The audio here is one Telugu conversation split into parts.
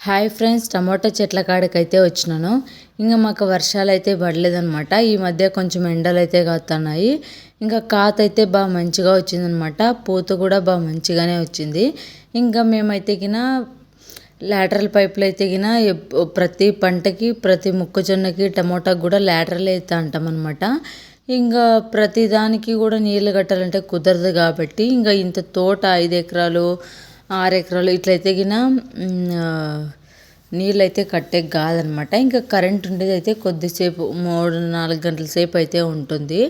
హాయ్ ఫ్రెండ్స్ టమాటో చెట్ల కాడికైతే వచ్చినాను. ఇంకా మాకు వర్షాలు అయితే పడలేదనమాట ఈ మధ్య కొంచెం ఎండలు అయితే కాస్తున్నాయి ఇంకా కాత అయితే బాగా మంచిగా వచ్చిందనమాట పూత కూడా బాగా మంచిగానే వచ్చింది. ఇంకా మేమైతే గిన లాటరల్ పైపులు అయితే గిన ప్రతి పంటకి ప్రతి మొక్కజొన్నకి టమోటాకి కూడా లాటరల్ అయితే అంటాం అనమాట ఇంకా ప్రతి దానికి కూడా నీళ్ళు కట్టాలంటే కుదరదు కాబట్టి ఇంకా ఇంత తోట ఐదు ఎకరాలు ఆరు ఎకరాలు ఇట్లయితే గిన నీళ్ళు అయితే కట్టే కాదనమాట ఇంకా కరెంట్ ఉండేది అయితే కొద్దిసేపు మూడు నాలుగు గంటల సేపు అయితే ఉంటుంది.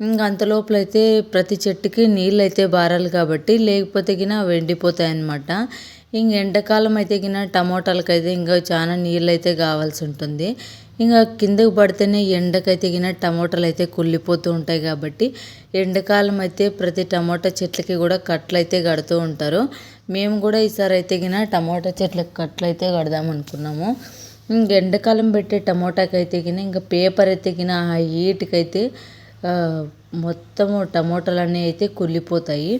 ఇంకా అంతలోపల అయితే ప్రతి చెట్టుకి నీళ్ళు అయితే బారాలి కాబట్టి లేకపోతే గిన వెండిపోతాయి అన్నమాట ఇంక ఎండాకాలం అయితే గిన టమోటాలకు అయితే ఇంకా చాలా నీళ్ళు అయితే కావాల్సి ఉంటుంది. ఇంకా కిందకు పడితేనే ఎండకైతే గిన టమోటాలు అయితే కుళ్ళిపోతూ ఉంటాయి కాబట్టి ఎండాకాలం అయితే ప్రతి టమోటా చెట్లకి కూడా కట్లు అయితే కడుతూ ఉంటారు. మేము కూడా ఈసారి అయితే గిన టమోటా చెట్లకు కట్లు అయితే కడదాం అనుకున్నాము. ఇంక ఎండాకాలం పెట్టే టమోటాకి అయితే గిన ఇంకా పేపర్ అయితే గిన ఆ హీట్కి అయితే మొత్తము టమోటాలన్నీ అయితే కుళ్ళిపోతాయి.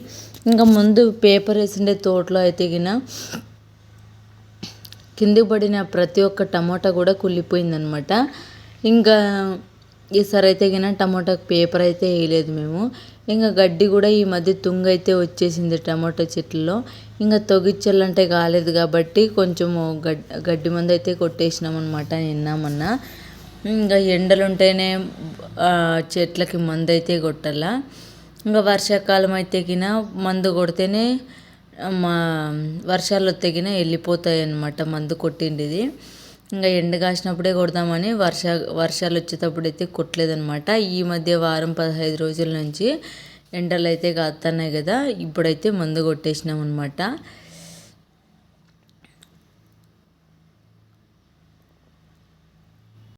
ఇంకా ముందు పేపర్ వేసిండే తోటలో అయితే గిన కిందకి పడిన ప్రతి ఒక్క టమోటా కూడా కుళ్ళిపోయిందనమాట. ఇంకా ఈసారి అయితే గిన టమోటాకి పేపర్ అయితే వేయలేదు మేము. ఇంకా గడ్డి కూడా ఈ మధ్య తుంగ అయితే వచ్చేసింది టమోటా చెట్లలో. ఇంకా తొగిచ్చలంటే కాలేదు కాబట్టి కొంచెము గడ్ గడ్డి మందు అయితే కొట్టేసినాం అనమాట నిన్న మొన్న. ఇంకా ఎండలు ఉంటేనే చెట్లకి మందు అయితే కొట్టాల ఇంకా వర్షాకాలం అయితే గిన మందు కొడితేనే మా వర్షాలు తెగిన వెళ్ళిపోతాయి అన్నమాట మందు కొట్టిండేది. ఇంకా ఎండ కాసినప్పుడే కొడదామని వర్ష వర్షాలు వచ్చేటప్పుడు అయితే కొట్టలేదన్నమాట. ఈ మధ్య వారం పదహైదు రోజుల నుంచి ఎండలు అయితే కాస్తున్నాయి కదా ఇప్పుడైతే మందు కొట్టేసినాం అనమాట